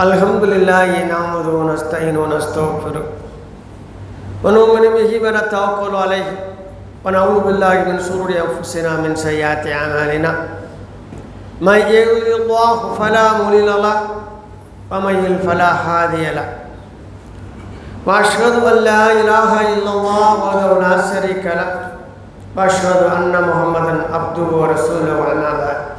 الحمد لله نعمده ونستعينه ونستغفره ونؤمن به ونتوكل عليه ونعوذ بالله من شرور انفسنا من سيئات اعمالنا من يهده الله فلا مضل له ومن يضلل فلا هادي له واشهد ان لا اله الا الله وحده لا شريك له واشهد ان محمدا عبده ورسوله اما بعد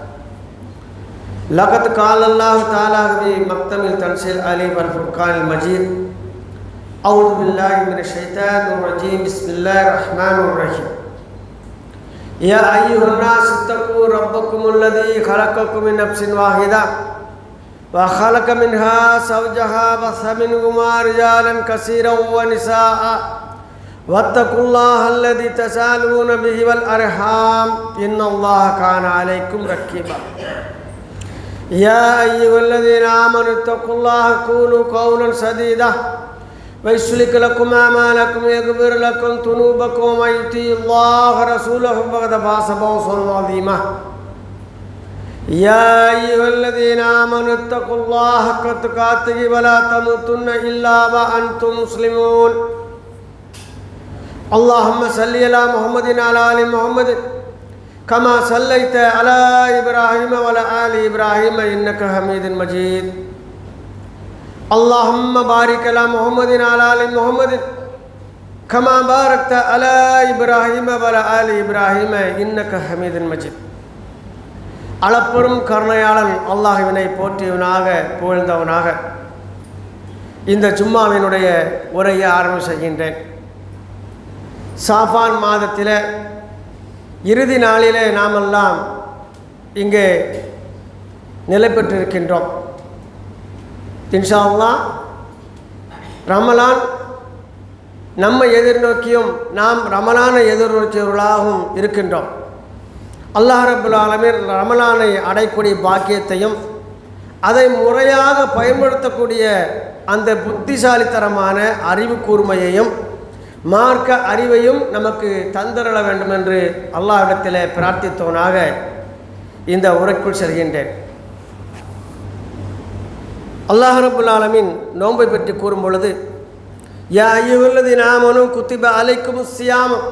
لقد قال الله تعالى في مكتم التنسيل علي والفرقان المجيد. أعوذ بالله من الشيطان الرجيم. بسم الله الرحمن الرحيم. يا أيها الناس اتقوا ربكم الذي خلقكم من نفس واحدة وخلق منها زوجها بث منهما رجالا كثيرا ونساء. واتقوا الله الذي تسالون به والأرحام. إن الله كان عليكم رقيبا يا أيها الذين آمنوا اتقوا الله قولوا قولا سديدا. ويسلك لكم أعمالكم ويغفر لكم ذنوبكم ومن يطيع الله ورسوله فقد فاز فوزا عظيما. يا أيها الذين آمنوا اتقوا الله حق تقاته ولا تموتن إلا وأنتم مسلمون. اللهم صل على محمد وعلى آل محمد. كما صليت على إبراهيم وعلى آل إبراهيم إنك حميد مجيد اللهم بارك على محمد وعلى آل محمد كما باركت على إبراهيم وعلى آل إبراهيم إنك حميد مجيد அளப்பெரும் கருணையாளன் அல்லாஹுவினை போற்றியவனாக புகழ்ந்தவனாக இந்த ஜும்மாவினுடைய உரையை ஆரம்பம் செய்கின்றேன் சாஃபான் மாதத்தில் இறுதி நாளிலே நாமெல்லாம் இங்கே நிலை பெற்றிருக்கின்றோம் இன்ஷா ரமலான் நம்மை எதிர்நோக்கியும் நாம் ரமலானை எதிர்நோக்கியவர்களாகவும் இருக்கின்றோம். அல்லாஹ் ரபுல் ஆலமீர் ரமலானை அடைக்கூடிய பாக்கியத்தையும் அதை முறையாக பயன்படுத்தக்கூடிய அந்த புத்திசாலித்தனமான அறிவு கூர்மையையும் மார்க்க அறிவையும் நமக்கு தந்தரள வேண்டும் என்று அல்லாவிடத்தில் பிரார்த்தித்தவனாக இந்த உரைக்குள் செல்கின்றேன். அல்லாஹ் ரபுல் ஆலமின் நோன்பை பற்றி கூறும் பொழுது யா ஐயுள்ளது நாமனும் குத்திப அலைக்கும் சியாமம்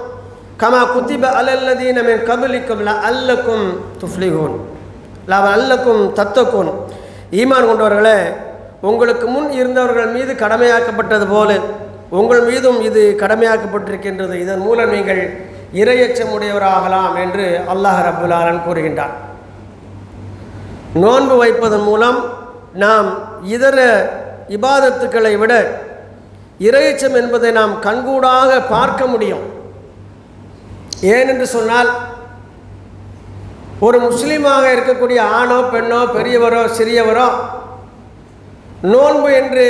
கமா குத்திப அலல்லதி நம்ம கபலிக்கும் ல அல்லக்கும் துஃப்லிகூன் ல அல்லக்கும் தத்தக்கோன் ஈமான் கொண்டவர்களே உங்களுக்கு முன் இருந்தவர்கள் மீது கடமையாக்கப்பட்டது போல உங்கள் மீதும் இது கடமையாக்கப்பட்டிருக்கின்றது. இதன் மூலம் நீங்கள் இரையச்சமுடையவராகலாம் என்று அல்லாஹ் ரபுல்லாலன் கூறுகின்றார் நோன்பு வைப்பதன் மூலம் நாம் இதர இபாதத்துக்களை விட இரையச்சம் என்பதை நாம் கண்கூடாக பார்க்க முடியும். ஏனென்று சொன்னால் ஒரு முஸ்லீமாக இருக்கக்கூடிய ஆணோ பெண்ணோ பெரியவரோ சிறியவரோ நோன்பு என்று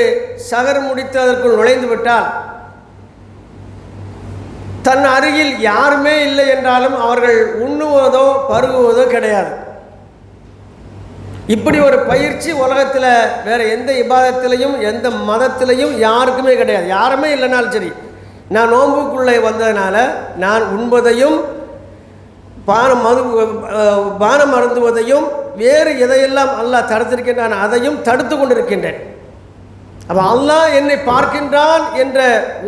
சகர் முடித்து அதற்குள் நுழைந்து விட்டால் தன் அருகில் யாருமே இல்லை என்றாலும் அவர்கள் உண்ணுவதோ பருகுவதோ கிடையாது. இப்படி ஒரு பயிற்சி உலகத்தில் வேறு எந்த இபாதத்திலையும் எந்த மதத்திலையும் யாருக்குமே கிடையாது. யாருமே இல்லைனாலும் சரி நான் நோன்புக்குள்ளே வந்ததுனால நான் உண்பதையும் பானம் மது பானம் அருந்துவதையும் வேறு எதையெல்லாம் அல்லாஹ் தடுத்திருக்கின்றான் அதையும் தடுத்து கொண்டிருக்கின்றேன். அப்போ அல்லாஹ் என்னை பார்க்கின்றான் என்ற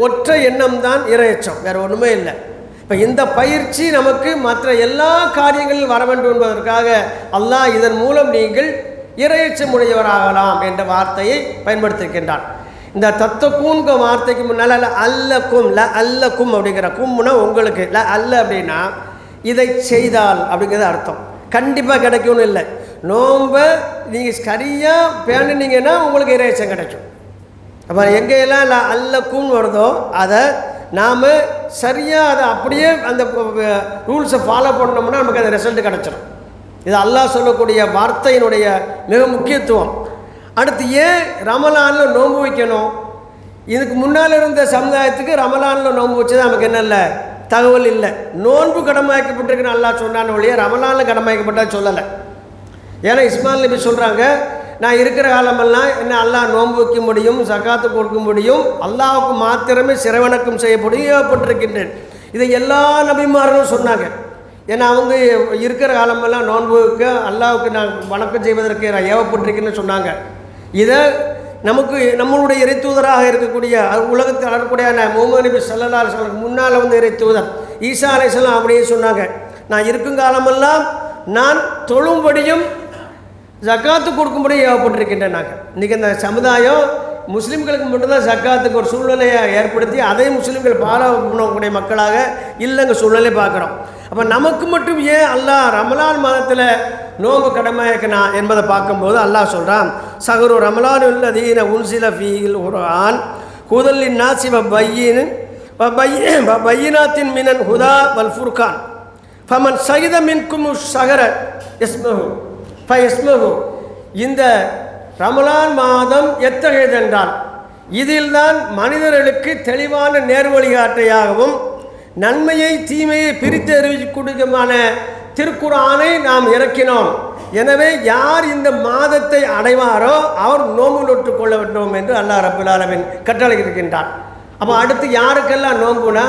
ஒற்றை எண்ணம் தான் இரையச்சம் வேறு ஒன்றுமே இல்லை. இப்போ இந்த பயிற்சி நமக்கு மற்ற எல்லா காரியங்களிலும் வர வேண்டும் என்பதற்காக அல்லாஹ் இதன் மூலம் நீங்கள் இரையச்சமுடையவராகலாம் என்ற வார்த்தையை பயன்படுத்தியிருக்கின்றான் இந்த தத்துவக்கூன்க வார்த்தைக்கு முன்னால் அல்ல அல்லக்கும் ல அல்லக்கும் அப்படிங்கிற கும்முனா உங்களுக்கு ல அல்ல அப்படின்னா இதை செய்தால் அப்படிங்கிறது அர்த்தம். கண்டிப்பாக கிடைக்கும்னு இல்லை. நோம்பை நீங்கள் சரியாக பேணுனீங்கன்னா உங்களுக்கு இறைச்சம் கிடைக்கும். அப்போ எங்கேயெல்லாம் அல்ல அல்லக்கும் வருதோ அதை நாம் சரியாக அதை அப்படியே அந்த ரூல்ஸை ஃபாலோ பண்ணோம்னா நமக்கு அந்த ரிசல்ட் கிடச்சிடும் இது அல்லாஹ் சொல்லக்கூடிய வார்த்தையினுடைய மிக முக்கியத்துவம். அடுத்து ஏன் ரமலானில் நோன்பு வைக்கணும்? இதுக்கு முன்னால் இருந்த சமுதாயத்துக்கு ரமலானில் நோன்பு வச்சது நமக்கு என்ன இல்லை? தகவல் இல்லை. நோன்பு கடமையாக்கப்பட்டிருக்குன்னு நல்லா சொன்னான்னு ஒழிய ரமலானில் கடமையாக்கப்பட்டா சொல்லலை. ஏன்னா இஸ்மால் நபி சொல்கிறாங்க நான் இருக்கிற காலமெல்லாம் என்ன அல்லாஹ் நோன்பு வைக்க முடியும் சக்காத்து கொடுக்க முடியும் அல்லாவுக்கு மாத்திரமே சிறவணக்கம் செய்யப்படும் இதை எல்லா நபிமார்களும் சொன்னாங்க. ஏன்னா அவங்க இருக்கிற காலமெல்லாம் நோன்புக்கு அல்லாவுக்கு நான் வணக்கம் செய்வதற்கு நான் ஏவப்பட்டிருக்கேன்னு சொன்னாங்க. இதை நமக்கு நம்மளுடைய இறைத்தூதராக இருக்கக்கூடிய உலகத்தில் வரக்கூடிய முகமது நபி சல்லா அலுவலுக்கு முன்னால் வந்து இறைத்தூதர் ஈசா அலைசல்லாம் அப்படியே சொன்னாங்க நான் இருக்கும் காலமெல்லாம் நான் தொழும்படியும் ஜக்காத்து கொடுக்கும்படியும் ஏவப்பட்டிருக்கின்றேன் நாங்கள் இன்றைக்கி இந்த சமுதாயம் முஸ்லீம்களுக்கு மட்டும்தான் ஜக்காத்துக்கு ஒரு சூழ்நிலையை ஏற்படுத்தி அதே முஸ்லீம்கள் பாலோ பண்ணக்கூடிய மக்களாக இல்லைங்க சூழ்நிலை பார்க்குறோம். அப்போ நமக்கு மட்டும் ஏன் அல்லாஹ் ரமலான் மாதத்தில் நோம்பு கடமையாக்கினான் என்பதை பார்க்கும்போது அல்லாஹ் சொல்கிறான் சகரு ரமலானுல்லதீன உன்சில ஃபீல் குரான் ஹுதல்லின் குதலின் நாசிவ பையின் பையினாத்தின் மினன் ஹுதா வல் ஃபுர்கான். ஃபமன் சகித மின்கும் சகர எஸ்மஹு ஃப எஸ்மஹு இந்த ரமலான் மாதம் எத்தகையதென்றால் இதில்தான் மனிதர்களுக்கு தெளிவான நேர்வழிகாட்டையாகவும் நன்மையை தீமையை பிரித்து அறிவிக்கக்கூடியமான திருக்குறானை நாம் இறக்கினோம். எனவே யார் இந்த மாதத்தை அடைவாரோ அவர் நோம்பு நோட்டு கொள்ள வேண்டும் என்று அல்லாஹ் ரபுல் ஆலமின் கட்டளை இருக்கின்றார் அப்போ அடுத்து யாருக்கெல்லாம் நோம்புனா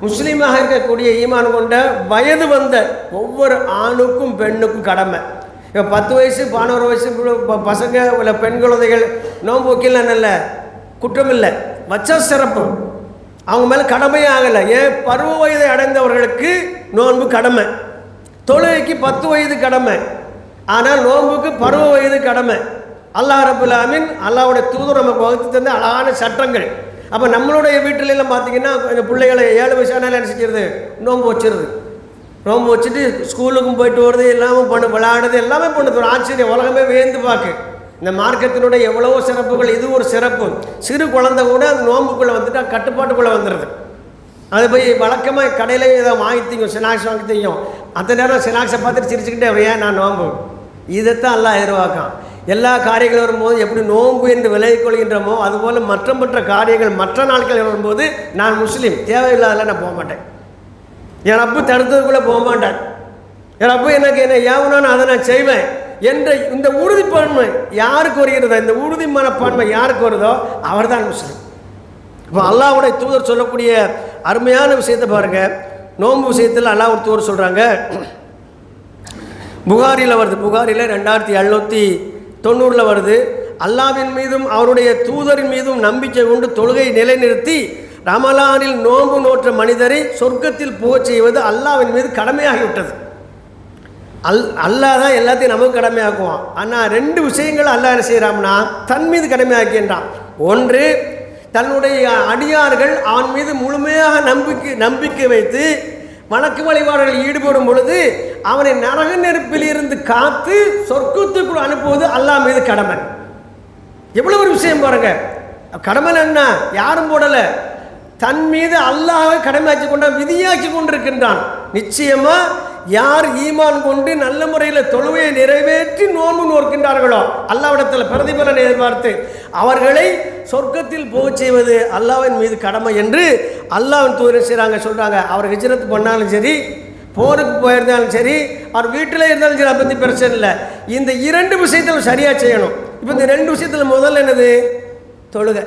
முஸ்லீமாக இருக்கக்கூடிய ஈமான் கொண்ட வயது வந்த ஒவ்வொரு ஆணுக்கும் பெண்ணுக்கும் கடமை. இப்போ பத்து வயசு பதினோரு வயசு பசங்க இல்லை பெண் குழந்தைகள் நோன்பு வைக்கலாம் நல்ல குற்றம் இல்லை வச்சா சிறப்பு. அவங்க மேலே கடமையே ஆகலை. ஏன்? பருவ வயதை அடைந்தவர்களுக்கு நோன்பு கடமை. தொழுகைக்கு பத்து வயது கடமை. ஆனால் நோன்புக்கு பருவ வயது கடமை. அல்லாஹ் ரபுல் ஆமீன் அல்லாஹ்வுடைய தூதர் நமக்கு வகுத்து தந்த அழகான சட்டங்கள். அப்போ நம்மளுடைய வீட்டில எல்லாம் பார்த்தீங்கன்னா இந்த பிள்ளைகளை ஏழு வயசானாலும் என்ன செஞ்சிருது? நோன்பு வச்சிருது. நோன்பு வச்சுட்டு ஸ்கூலுக்கும் போயிட்டு வருது எல்லாமே பண்ணு விளையாடுது எல்லாமே பண்ணுது ஒரு ஆச்சரியம். உலகமே வேந்து பார்க்கு இந்த மார்க்கத்தினுடைய எவ்வளவோ சிறப்புகள் இது ஒரு சிறப்பு. சிறு குழந்தை கூட அந்த நோன்புக்குள்ளே வந்துட்டு கட்டுப்பாட்டுக்குள்ளே வந்துடுது அது போய் வழக்கமாக கடையிலே ஏதோ வாங்கி திங்கும் ஸ்நாக்ஸ் வாங்கி திங்கும் அந்த நேரம் ஸ்நாக்ஸை பார்த்துட்டு சிரிச்சுக்கிட்டே அவர் ஏன் நான் நோம்பு இதைத்தான் எல்லாம் எதிர்பார்க்கான். எல்லா காரியங்களும் வரும்போது எப்படி நோன்பு என்று விலகிக் கொள்கின்றமோ அதுபோல் மற்ற மற்ற காரியங்கள் மற்ற நாட்கள் வரும்போது நான் முஸ்லீம் தேவையில்லாதல நான் போக மாட்டேன். என் அப்பு தடுத்ததுக்குள்ளே போக மாட்டேன். என் அப்பு எனக்கு என்ன ஏவனான்னு அதை நான் செய்வேன்? என்ற இந்த உறுதிப்பான்மை யாருக்கு வருகிறதோ இந்த உறுதி மனப்பான்மை யாருக்கு வருதோ அவர்தான் முஸ்லீம். இப்போ அல்லாவுடைய தூதர் சொல்லக்கூடிய அருமையான விஷயத்தை பாருங்கள் நோன்பு விஷயத்தில் அல்லாஹ் தூதர் சொல்கிறாங்க புகாரில் வருது. புகாரில் ரெண்டாயிரத்தி எழுநூற்றி தொண்ணூறில் வருது. அல்லாவின் மீதும் அவருடைய தூதரின் மீதும் நம்பிக்கை கொண்டு தொழுகை நிலைநிறுத்தி ரமலானில் நோன்பு நோற்ற மனிதரை சொர்க்கத்தில் புகச் செய்வது அல்லாவின் மீது கடமையாகிவிட்டது. அல் அல்லாஹ் தான் எல்லாத்தையும் நமக்கு கடமையாக்குவான். ஆனால் ரெண்டு விஷயங்கள் அல்லாஹ் என்ன செய்கிறான்னா தன் மீது கடமையாக்கின்றான் ஒன்று தன்னுடைய அடியார்கள் அவன் மீது முழுமையாக நம்பிக்கை நம்பிக்கை வைத்து வணக்கு வழிபாடுகளில் ஈடுபடும் பொழுது அவனை நரக நெருப்பில் இருந்து காத்து சொர்க்கத்துக்குள் அனுப்புவது அல்லாஹ் மீது கடமை. எவ்வளவு ஒரு விஷயம் பாருங்க. கடமை என்ன? யாரும் போடலை. தன் மீது அல்லாஹ்வை கடமையாச்சு கொண்டான் விதியாச்சு கொண்டிருக்கின்றான். நிச்சயமா யார் ஈமான் கொண்டு நல்ல முறையில் தொழுவையை நிறைவேற்றி நோன்பு நோக்கின்றார்களோ அல்லாவிடத்தில் பிரதிபலனை எதிர்பார்த்து அவர்களை சொர்க்கத்தில் போகச் செய்வது அல்லாவின் மீது கடமை என்று அல்லாவின் தூரம் செய்கிறாங்க சொல்கிறாங்க அவர் ஹிஜ்ரத் பண்ணாலும் சரி போருக்கு போயிருந்தாலும் சரி அவர் வீட்டில் இருந்தாலும் சரி அதை பற்றி பிரச்சனை இல்லை. இந்த இரண்டு விஷயத்தில் சரியாக செய்யணும். இப்போ இந்த ரெண்டு விஷயத்தில் முதல்ல என்னது? தொழுகை.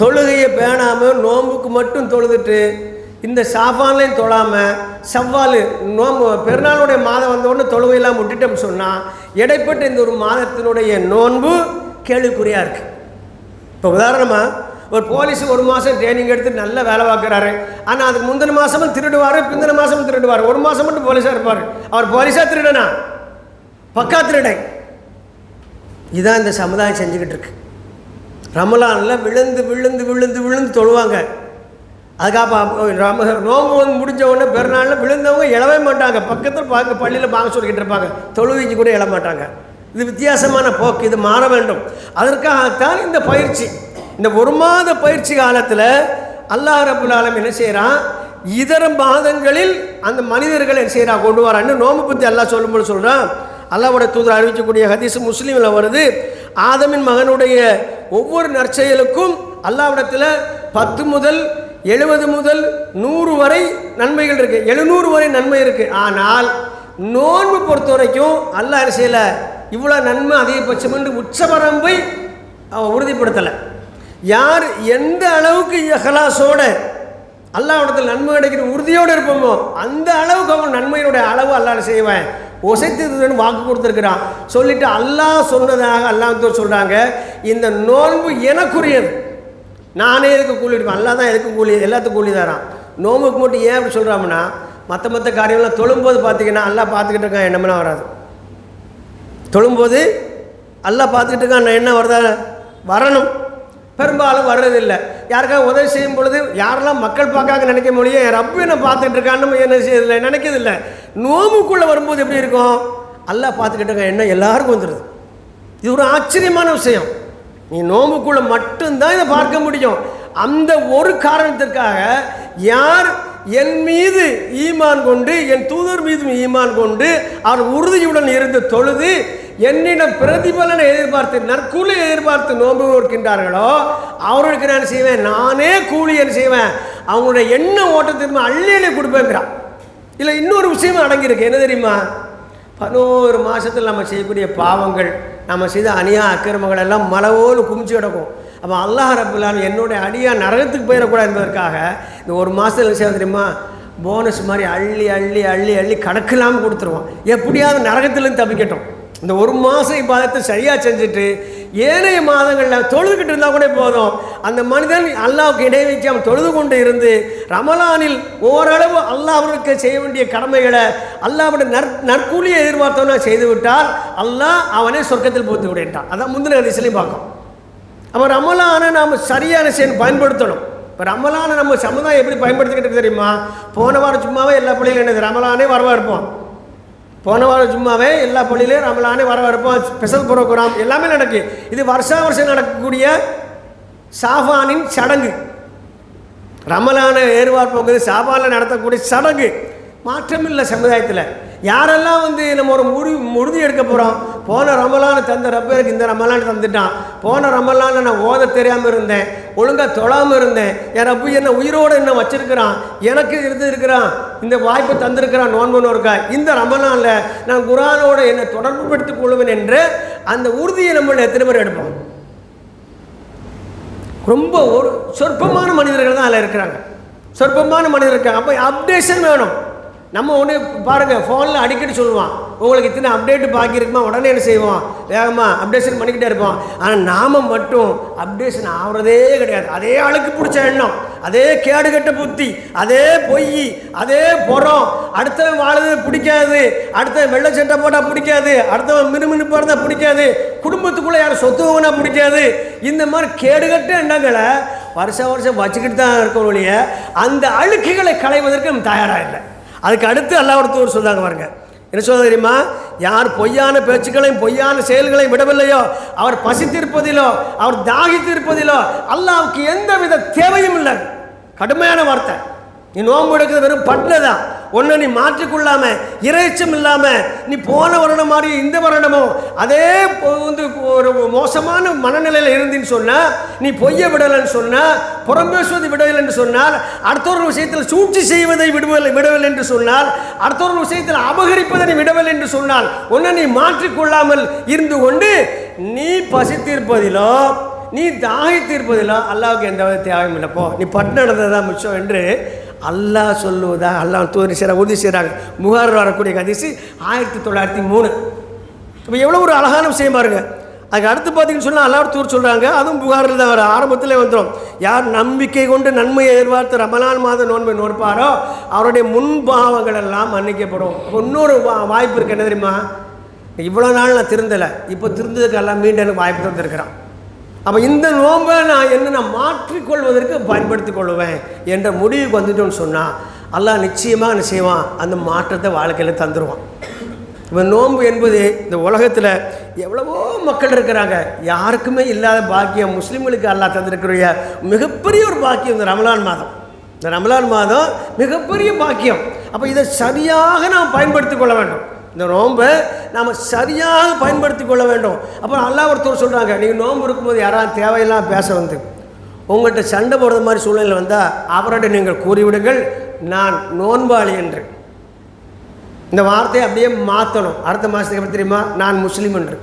தொழுகையை பேணாமல் நோம்புக்கு மட்டும் தொழுதுட்டு இந்த சாஃபான்லையும் தொழாமல் செவ்வால் நோம்பு பெருநாளுடைய மாதம் வந்தவுடனே தொழுகையெல்லாம் விட்டுட்டோம்னு சொன்னால் இடைப்பட்ட இந்த ஒரு மாதத்தினுடைய நோன்பு கேள்விக்குறியாக இருக்குது இப்போ உதாரணமாக ஒரு போலீஸ் ஒரு மாதம் ட்ரைனிங் எடுத்து நல்ல வேலை பார்க்குறாரு. ஆனால் அதுக்கு முந்தின மாதமும் திருடுவார் பிந்தின மாதமும் திருடுவார். ஒரு மாதம் மட்டும் போலீஸாக இருப்பார். அவர் போலீஸாக திருடனா? பக்கா திருடை. இதுதான் இந்த சமுதாயம் செஞ்சுக்கிட்டு இருக்கு. ரமலானில் விழுந்து விழுந்து விழுந்து விழுந்து தொழுவாங்க. அதுக்காக ரம நோம்பு வந்து முடிஞ்ச உடனே பெருநாளில் விழுந்தவங்க எழவே மாட்டாங்க. பக்கத்தில் பார்க்க பள்ளியில் வாங்க சொல்லிக்கிட்டு இருப்பாங்க. தொழுகைக்கு கூட எழ மாட்டாங்க. இது வித்தியாசமான போக்கு. இது மாற வேண்டும். அதற்காகத்தான் இந்த பயிற்சி. இந்த ஒரு மாத பயிற்சி காலத்தில் அல்லாஹ் ரபுல்லாலம் ஆலம் என்ன செய்கிறான் இதர மாதங்களில் அந்த மனிதர்கள் என்ன செய்கிறான் கொண்டு வரான்னு நோம்பு பற்றி அல்லாஹ் சொல்லும்போது சொல்கிறான் அல்லாவோட தூதர் அறிவிக்கக்கூடிய ஹதீஸ் முஸ்லீமில் வருது. ஆதமின் மகனுடைய ஒவ்வொரு நற்செயலுக்கும் அல்லாவிடத்தில் பத்து முதல் எழுபது முதல் நூறு வரை நன்மைகள் இருக்குது எழுநூறு வரை நன்மை இருக்குது ஆனால் நோன்பு பொறுத்த வரைக்கும் அல்ல என்ன இவ்வளோ நன்மை அதிகபட்சம் என்று உச்சவரம்பை அவன் உறுதிப்படுத்தலை. யார் எந்த அளவுக்கு இஹலாசோட அல்லாவிடத்தில் நன்மை கிடைக்கிற உறுதியோடு இருப்போமோ அந்த அளவுக்கு அவங்க நன்மையினுடைய அளவு அல்லாஹ் செய்வேன் ஒசைத்ததுன்னு வாக்கு கொடுத்துருக்கிறான். சொல்லிட்டு அல்லாஹ் சொன்னதாக அல்லாஹ் சொல்கிறாங்க இந்த நோன்பு எனக்குரியது. நானே எதுக்கு கூலி எடுப்பேன்? அல்லா தான் எதுக்கு கூலி எல்லாத்துக்கும் கூலி தரான். நோம்புக்கு மட்டும் ஏன் அப்படி சொல்கிறாங்கன்னா மற்ற மற்ற காரியம்லாம் தொழும்போது பார்த்தீங்கன்னா அல்லா பார்த்துக்கிட்டு இருக்கான் என்னமெல்லாம் வராது. தொழும்போது அல்லா பார்த்துக்கிட்டு இருக்கான் நான் என்ன வருதா வரணும். பெரும்பாலும் வர்றதில்லை. யாருக்காவது உதவி செய்யும் பொழுது யாரெல்லாம் மக்கள் பார்க்காக நினைக்க முடியும்? என் ரப்பு என்ன பார்த்துட்டு இருக்கான்னு நம்ம என்ன செய்யறதில்லை நினைக்கிறதில்ல. நோம்புக்குள்ளே வரும்போது எப்படி இருக்கும்? எல்லாம் பார்த்துக்கிட்டு இருக்கான் என்ன எல்லாருக்கும் வந்துடுது இது ஒரு ஆச்சரியமான விஷயம். நீ நோம்புக்குள்ளே மட்டும்தான் இதை பார்க்க முடியும். அந்த ஒரு காரணத்திற்காக யார் என் மீது ஈமான் கொண்டு என் தூதர் மீதும் ஈமான் கொண்டு அவர் உறுதியுடன் இருந்து தொழுது என்னிடம் பிரதிபலனை எதிர்பார்த்து நற்கூலி எதிர்பார்த்து நோன்பு கொடுக்கின்றார்களோ அவர்களுக்கு நான் செய்வேன். நானே கூலி என்ன செய்வேன். அவங்களுடைய எண்ண ஓட்டத்திற்கு அள்ளி அள்ளி கொடுப்பேங்கிறான் இல்லை இன்னொரு விஷயமும் அடங்கியிருக்கு. என்ன தெரியுமா? பதினோரு மாதத்தில் நம்ம செய்யக்கூடிய பாவங்கள் நம்ம செய்த அணியா அக்கிரமங்கள் எல்லாம் மலவோடு குமிச்சு கிடக்கும். அப்போ அல்லாஹ் ரபுல்லாலும் என்னுடைய அடியா நரகத்துக்கு போயிடக்கூடாது என்பதற்காக இந்த ஒரு மாதத்தில் செய்ய தெரியுமா? போனஸ் மாதிரி அள்ளி அள்ளி அள்ளி அள்ளி கடக்கலாமல் கொடுத்துருவோம் எப்படியாவது நரகத்துலேருந்து தப்பிக்கட்டும். இந்த ஒரு மாதம் இப்பாதத்தை சரியாக செஞ்சுட்டு ஏனைய மாதங்களில் தொழுதுகிட்டு இருந்தால் கூட போதும். அந்த மனிதன் அல்லாவுக்கு இடை வைக்காமல் தொழுது கொண்டு இருந்து ரமலானில் ஓரளவு அல்லாஹ் செய்ய வேண்டிய கடமைகளை அல்லாவுடைய நற் நற்கூலியை எதிர்பார்த்தவனா செய்து விட்டால் அல்லாஹ் அவனே சொர்க்கத்தில் போத்து விட்டான் அதான் முந்தின அதிசலையும் பார்க்கும் அப்போ ரமலானை நாம் சரியான செயல் பயன்படுத்தணும். இப்போ ரமலானை நம்ம சமுதாயம் எப்படி பயன்படுத்திக்கிட்டு தெரியுமா? போன வாரம் சும்மாவே எல்லா பிள்ளைகளும் என்னது? ரமலானே வரவா இருப்போம். போன வாரம் சும்மாவே எல்லா பள்ளியிலையும் ரமலானே வர வரப்போம் ஸ்பெஷல் ப்ரோக்ராம் எல்லாமே நடக்கு. இது வருஷா வருஷம் நடக்கக்கூடிய சாஃபானின் சடங்கு. ரமலான ஏறுவார் போகுது சாபானில் நடத்தக்கூடிய சடங்கு. மாற்றமில்லை சமுதாயத்தில். யாரெல்லாம் வந்து நம்ம ஒரு முடி உறுதி எடுக்க போகிறோம் போன ரமலான தந்த ரப்பருக்கு இந்த ரமலான் தந்துட்டான். போன ரமலான நான் ஓத தெரியாமல் இருந்தேன். ஒழுங்காக தொழாமல் இருந்தேன். என் ரப்பு என்ன உயிரோடு என்ன வச்சிருக்கிறான்? எனக்கு இருந்து இருக்கிறான். இந்த வாய்ப்பு தந்திருக்கிறான் நோன்பனோருக்கா இந்த ரமலானில் நான் குரானோடு என்னை தொடர்பு படுத்திக் கொள்வேன் என்று அந்த உறுதியை நம்ம எத்தனை பேர் எடுப்போம் ரொம்ப ஒரு சொற்பமான மனிதர்கள் தான் அதில் இருக்கிறாங்க. சொற்பமான மனிதர்கள் இருக்காங்க. அப்போ அப்டேஷன் வேணும். நம்ம ஒன்று பாருங்கள் ஃபோனில் அடிக்கடி சொல்லுவான். உங்களுக்கு இத்தனை அப்டேட்டு பாக்கி இருக்குமா? உடனே என்ன செய்வோம் வேகமாக அப்டேஷன் பண்ணிக்கிட்டே இருப்போம் ஆனால் நாம் மட்டும் அப்டேஷன் ஆகிறதே கிடையாது. அதே அழுக்கு பிடிச்ச எண்ணம். அதே கேடுகட்ட புத்தி. அதே பொய். அதே புறம். அடுத்தவன் வாழது பிடிக்காது. அடுத்தவன் வெள்ளை சட்டை போட்டால் பிடிக்காது. அடுத்தவன் மினுமினுப்பாக இருந்தால் பிடிக்காது. குடும்பத்துக்குள்ளே யாரும் சொத்து பிடிக்காது. இந்த மாதிரி கேடுகட்ட எண்ணங்களை வருஷம் வருஷம் வச்சுக்கிட்டு தான் இருக்கணும் ஒழிய அந்த அழுக்குகளை களைவதற்கு நம்ம தயாராக இல்லை. அதுக்கு அடுத்து அல்லாஹ் சொல்கிறாங்க பாருங்க. என்ன சொல்ல தெரியுமா? யார் பொய்யான பேச்சுக்களையும் பொய்யான செயல்களையும் விடவில்லையோ அவர் பசித்திருப்பதிலோ அவர் தாகித்திருப்பதிலோ அல்லாவுக்கு எந்த வித தேவையும் இல்லை. கடுமையான வார்த்தை. நீ நோன்பு எடுக்கிறது வெறும் பட்டின தான். ஒன்று நீ மாற்றிக்கொள்ளாம இறைச்சம் இல்லாமல் நீ போன வருடம் மாதிரி இந்த வருடமோ அதே வந்து ஒரு மோசமான மனநிலையில் இருந்தின்னு சொன்னால் நீ பொய்யை விடலைன்னு சொன்னால் புறம்பேசுவதை விடவில்லை என்று சொன்னால் அடுத்தவர்கள் விஷயத்தில் சூழ்ச்சி செய்வதை விடுவதில்லை விடவில்லை என்று சொன்னால் அடுத்தவர்கள் விஷயத்தில் அபகரிப்பதை நீ விடவில்லை என்று சொன்னால் ஒன்று நீ மாற்றிக்கொள்ளாமல் இருந்து கொண்டு நீ பசித்திருப்பதிலோ நீ தாகித்திருப்பதிலோ அல்லாவுக்கு எந்த வித தேவையும் இல்லைப்போ நீ பட்டினத்தை தான் மிச்சம் என்று அல்லாஹ் சொல்லுவதா? அல்லாஹ் தோறி செய்கிற உறுதி செய்கிறாங்க முகார் வரக்கூடிய கதிசு ஆயிரத்தி தொள்ளாயிரத்தி மூணு. இப்போ எவ்வளோ ஒரு அழகான விஷயம் பாருங்க. அதுக்கு அடுத்து பார்த்தீங்கன்னு சொன்னால் அல்லாஹ் தூர் சொல்கிறாங்க அதுவும் புகாரில் தான் வர ஆரம்பத்தில் வந்துடும் யார் நம்பிக்கை கொண்டு நன்மையை எதிர்பார்த்து ரமலான் மாத நோன்பை நோற்பாரோ அவருடைய முன்பாவங்கள் எல்லாம் மன்னிக்கப்படும். இன்னொரு வா- வாய்ப்பு இருக்கு. என்ன தெரியுமா? இவ்வளோ நாள் நான் திருந்தலை. இப்போ திருந்ததுக்கெல்லாம் மீண்டும் எனக்கு வாய்ப்பு தந்திருக்கிறான். அப்போ இந்த நோன்பை நான் என்ன நான் மாற்றிக்கொள்வதற்கு பயன்படுத்தி கொள்வேன் என்ற முடிவுக்கு வந்துட்டோன்னு சொன்னால் அல்லா நிச்சயமாக என்ன செய்வான்? அந்த மாற்றத்தை வாழ்க்கையில் தந்துடுவான் இப்போ நோன்பு என்பது இந்த உலகத்தில் எவ்வளவோ மக்கள் இருக்கிறாங்க. யாருக்குமே இல்லாத பாக்கியம் முஸ்லீம்களுக்கு அல்லா தந்திருக்கிற மிகப்பெரிய ஒரு பாக்கியம் இந்த ரமலான் மாதம். இந்த ரமலான் மாதம் மிகப்பெரிய பாக்கியம். அப்போ இதை சரியாக நாம் பயன்படுத்தி கொள்ள வேண்டும். இந்த நோன்பை நாம் சரியாக பயன்படுத்தி கொள்ள வேண்டும். அப்புறம் அல்லாஹ் ஒருத்தர் சொல்கிறாங்க நீங்கள் நோன்பு இருக்கும்போது யாராவது தேவையெல்லாம் பேச வந்து உங்கள்கிட்ட சண்டை போடுற மாதிரி சூழ்நிலை வந்தால் அவர்கிட்ட நீங்கள் கூறிவிடுங்கள் நான் நோன்பாளி என்று. இந்த வார்த்தையை அப்படியே மாற்றணும் அடுத்த மாதத்துக்கு தெரியுமா? நான் முஸ்லீம் என்று.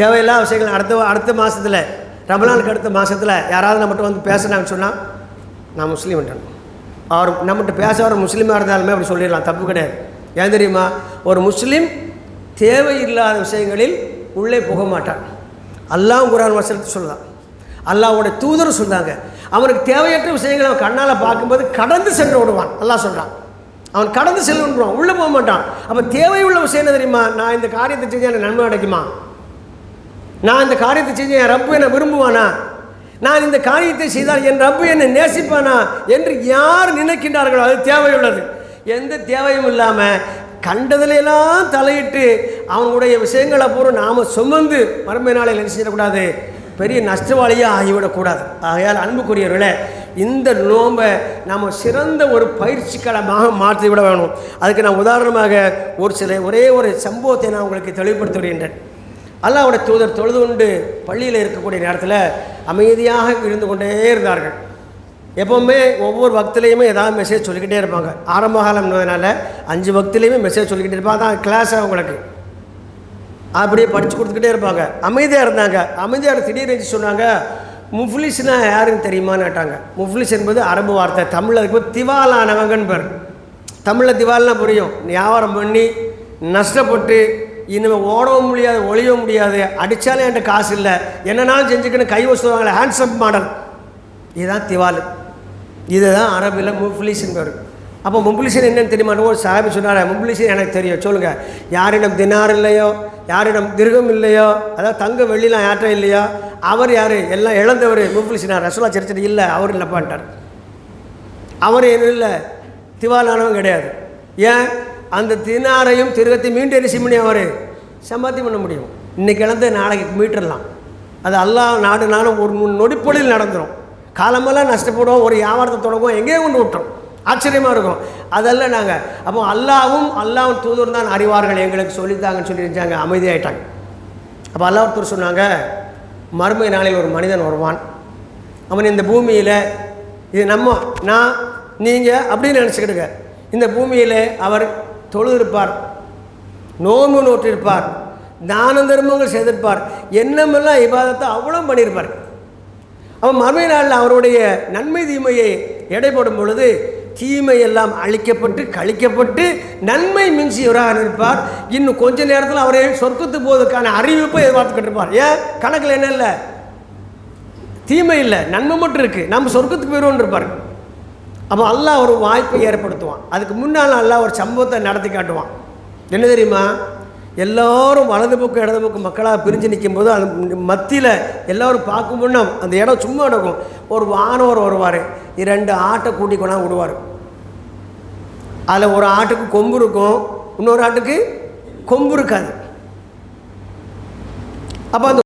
தேவையில்லா விஷயங்கள் அடுத்த அடுத்த மாதத்தில் ரமலானுக்கு அடுத்த மாதத்தில் யாராவது நம்மகிட்ட வந்து பேசுனாங்கன்னு சொன்னால் நான் முஸ்லீம் என்றேன். அவர் நம்மகிட்ட பேச வர முஸ்லீமாக இருந்தாலுமே அப்படி சொல்லிடலாம் தப்பு கிடையாது. ஏன் தெரியுமா? ஒரு முஸ்லீம் தேவையில்லாத விஷயங்களில் உள்ளே போக மாட்டான். அல்லாஹ் குரான் வசனத்தை சொல்லலாம் அல்லாஹ்வுடைய தூதர் சொன்னாங்க அவனுக்கு தேவையற்ற விஷயங்களை அவன் கண்ணால் பார்க்கும்போது கடந்து சென்று விடுவான். அல்லாஹ் சொல்கிறான் அவன் கடந்து செல்லுன்றான் உள்ளே போக மாட்டான். அப்போ தேவையுள்ள விஷயம் என்ன தெரியுமா? நான் இந்த காரியத்தை செஞ்சு எனக்கு நன்மை கிடைக்குமா நான் இந்த காரியத்தை செஞ்சு என் ரப்பு என்னை விரும்புவானா? நான் இந்த காரியத்தை செய்தால் என் ரப்பு என்னை நேசிப்பானா? என்று யார் நினைக்கின்றார்களோ அது தேவையுள்ளது. எந்த தேவையும் இல்லாமல் கண்டதிலெல்லாம் தலையிட்டு அவனுடைய விஷயங்களை பூரா நாம் சுமந்து மறுமை நாளில் என்ன செய்யக்கூடாது? பெரிய நஷ்டவாளியாக ஆகிவிடக்கூடாது. ஆகையால் அன்புக்குரியவர்களே இந்த நோம்பை நாம் சிறந்த ஒரு பயிற்சி களமாக மாற்றி விட வேணும். அதுக்கு நான் உதாரணமாக ஒரு சில ஒரே ஒரு சம்பவத்தை நான் உங்களுக்கு தெளிவுபடுத்த வருகின்றேன் அல்லாவோட தூதர் தொழுது கொண்டு பள்ளியில் இருக்கக்கூடிய நேரத்தில் அமைதியாக இருந்து கொண்டே இருந்தார்கள். எப்போவுமே ஒவ்வொரு வக்திலையுமே ஏதாவது மெசேஜ் சொல்லிக்கிட்டே இருப்பாங்க. ஆரம்ப காலம்ன்றதுனால அஞ்சு வக்திலையுமே மெசேஜ் சொல்லிக்கிட்டே இருப்பாங்க. அதான் கிளாஸ் அவங்களுக்கு அப்படியே படித்து கொடுத்துக்கிட்டே இருப்பாங்க. அமைதியாக இருந்தாங்க. அமைதியாக திடீர்னு சொன்னாங்க முஃப்லிஸ்னா யாருன்னு தெரியுமான்னு கேட்டாங்க முஃப்லிஸ் என்பது அரபு வார்த்தை. தமிழில் இருக்கும் திவாலானவங்கன்னு பேர். தமிழில் திவால்னா புரியும். வியாபாரம் பண்ணி நஷ்டப்பட்டு இனிமேல் ஓடவும் முடியாது ஒழியவும் முடியாது. அடித்தாலும் என்கிட்ட காசு இல்லை. என்னனாலும் செஞ்சுக்கணும் கை வசுவாங்களே ஹேண்ட்ஸப் மாடல் இதுதான் திவால். இதுதான் அரபில் முஃப்லிஸ்ன்னு வரும் அப்போ முப்ளிசன் என்னன்னு தெரியுமா? ஒரு சாஹிபி சொன்னார் முப்ளிசன் எனக்கு தெரியும். சொல்லுங்கள் யாரிடம் தினார் இல்லையோ யாரிடம் திருகம் இல்லையோ அதாவது தங்க வெள்ளிலாம் யார்ட்ட இல்லையோ அவர் யார்? எல்லாம் இழந்தவர் முப்ளிசினார் ரசோலா சரிச்சிட்டு இல்லை அவர் இல்லைப்பான்ட்டார் அவர் என்ன இல்லை திவாலானவன் கிடையாது. ஏன்? அந்த தினாரையும் திருகத்தையும் மீண்டும் என்ன செய்ய முடியும் அவர்? சம்பாத்தியம் பண்ண முடியும். இன்றைக்கி இழந்த நாளைக்கு மீட்டரலாம். அது அல்லாஹ் நாடு நாளும் ஒரு நொடிப்பொழில் நடந்துடும் காலமெல்லாம் நஷ்டப்படுவோம் ஒரு வியாபாரத்தை தொடங்குவோம் எங்கேயோ கொண்டு விட்டோம் ஆச்சரியமாக இருக்கும். அதெல்லாம் நாங்கள் அப்போ அல்லாவும் அல்லாவும் தூதர் தான் அறிவார்கள் எங்களுக்கு சொல்லித்தாங்கன்னு சொல்லி இருந்தாங்க அமைதியாயிட்டாங்க. அப்போ அல்லா ஒருத்தர் சொன்னாங்க மறுமை நாளில் ஒரு மனிதன் வருவான். அவன் இந்த பூமியில் இது நம்ம நான் நீங்கள் அப்படின்னு நினச்சிக்கிடுங்க. இந்த பூமியில் அவர் தொழுதிருப்பார் நோன்பு நோட்டிருப்பார் தான தர்மங்கள் செய்திருப்பார் என்னமெல்லாம் இபாதத்தை அவ்வளோ பண்ணியிருப்பார் அவன் மறுமை நாளில் அவருடைய நன்மை தீமையை எடைபடும் பொழுது தீமை எல்லாம் அழிக்கப்பட்டு கழிக்கப்பட்டு நன்மை மிஞ்சியவராக இருப்பார் இன்னும் கொஞ்ச நேரத்தில் அவரை சொர்க்கத்து போவதற்கான அறிவிப்பை எதிர்பார்த்துக்கிட்டு இருப்பார். ஏன்? கணக்கில் என்ன இல்லை? தீமை இல்லை நன்மை மட்டும் இருக்குது நம்ம சொர்க்கத்துக்கு போயிடுவோம் இருப்பார். அப்போ அல்லாஹ் ஒரு வாய்ப்பை ஏற்படுத்துவான். அதுக்கு முன்னால் அல்லாஹ் ஒரு சம்பவத்தை நடத்தி காட்டுவான். என்ன தெரியுமா? எல்லோரும் வலது பக்கம் இடது பக்கம் மக்களாக பிரிஞ்சு நிற்கும்போது அது மத்தியில் எல்லோரும் பார்க்கும் முன்னம் அந்த இடம் சும்மா நடக்கும். ஒரு வானவர் வருவார். இரண்டு ஆட்டை கூட்டி கொண்டாந்து விடுவார். அதில் ஒரு ஆட்டுக்கு கொம்பு இருக்கும். இன்னொரு ஆட்டுக்கு கொம்பு இருக்காது. அப்போ அந்த